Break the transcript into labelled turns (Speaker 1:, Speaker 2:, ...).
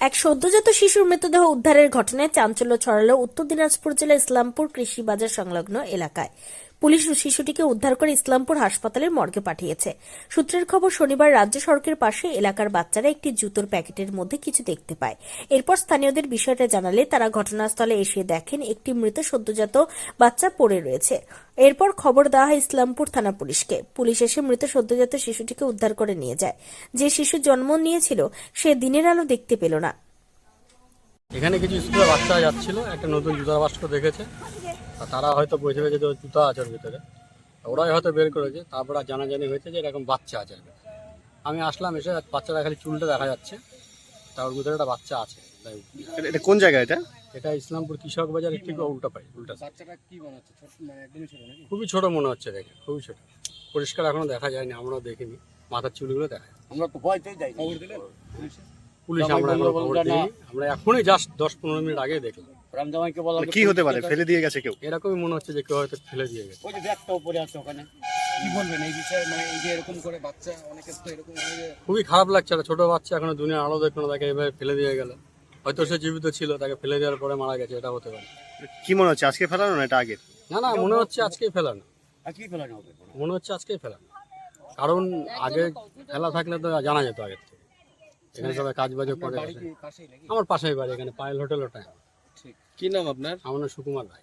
Speaker 1: এক সদ্যজাত শিশুর মৃতদেহ উদ্ধারের ঘটনায় চাঞ্চল্য ছড়ালো উত্তর দিনাজপুর জেলার ইসলামপুর কৃষি বাজার সংলগ্ন এলাকায়। পুলিশ শিশুটিকে উদ্ধার করে ইসলামপুর হাসপাতালের মর্গে পাঠিয়েছে। সূত্রের খবর, শনিবার রাজ্য সড়কের পাশে এলাকার বাচ্চারা একটি জুতোর প্যাকেটের মধ্যে কিছু দেখতে পায়। এরপর স্থানীয়দের বিষয়টা জানালে তারা ঘটনাস্থলে এসে দেখেন, একটি মৃত সদ্যজাত বাচ্চা পড়ে রয়েছে। এরপর খবর দেওয়া হয় ইসলামপুর থানা পুলিশকে। পুলিশ এসে মৃত সদ্যজাত শিশুটিকে উদ্ধার করে নিয়ে যায়। যে শিশু জন্ম নিয়েছিল, সে দিনের আলো দেখতে পেল না।
Speaker 2: এখানে কিছু স্কুলের বাচ্চারা যাচ্ছিল একটা নতুন জুতার বাস্ক দেখেছে। আর তারা হয়তো বুঝে পেয়েছে যে জুতা আছে ওর ভিতরে। ওরাই হয়তো বের করেছে তারপর জানাজানি হয়েছে যে এরকম বাচ্চা আছে আমি আসলাম এসে বাচ্চাটা খালি চুলটা দেখা যাচ্ছে তার ওর ভিতরে একটা বাচ্চা আছে। তাই
Speaker 3: এটা- এটা কোন জায়গা এটা?
Speaker 2: এটা ইসলামপুর কৃষক বাজার ঠিক উল্টা পাই উল্টা
Speaker 4: বাচ্চাটা কি বানাচ্ছে ছোট মানে
Speaker 2: খুবই ছোট মনে হচ্ছে দেখে খুবই ছোট। পরিষ্কার এখনও দেখা যায়নি আমরাও দেখিনি। মাথার চুলগুলো দেখা
Speaker 4: আমরা তো ভয়তেই যাই খবর দিলেন? পুলিশে
Speaker 2: আমরা
Speaker 4: এখনও
Speaker 2: খবর দিইনি। আমরা এখনই জাস্ট দশ পনেরো মিনিট আগে দেখলাম।
Speaker 4: রাম বললাম
Speaker 3: মানে কি হতে পারে? ফেলে দিয়ে গেছে কেউ?
Speaker 2: এরকমই মনে হচ্ছে যে কেউ হয়তো ফেলে দিয়ে গেছে।
Speaker 4: ওই যে ব্যাগটাও পড়ে আছে ওখানে। কি বলবেন এই বিষয়ে? মানে এই যে এরকম করে বাচ্চা অনেকের তো এরকম
Speaker 2: খুবই খারাপ লাগছে। একটা ছোট বাচ্চা এখনও দুনিয়ার আলো দেখল তাকে এভাবে ফেলে দিয়ে গেল। হয়তো সে জীবিত ছিল তাকে ফেলে দেওয়ার পরে মারা গেছে এটা হতে পারে।
Speaker 3: কি মনে হচ্ছে আজকে ফেলানো না এটা আগে?
Speaker 2: না না মনে হচ্ছে আজকেই ফেলানো।
Speaker 4: আজকে ফেলানো হবে
Speaker 2: মনে হচ্ছে আজকেই ফেলানো। কারণ আগে ফেলা থাকলে তো জানা যেত আগের থেকে। এখানে সবাই কাজ বাজও করে আমার পাশেই বাড়ি এখানে পায়েল হোটেল ওটা।
Speaker 4: ঠিক।
Speaker 5: কি নাম আপনার?
Speaker 2: আমার নাম সুকুমার ভাই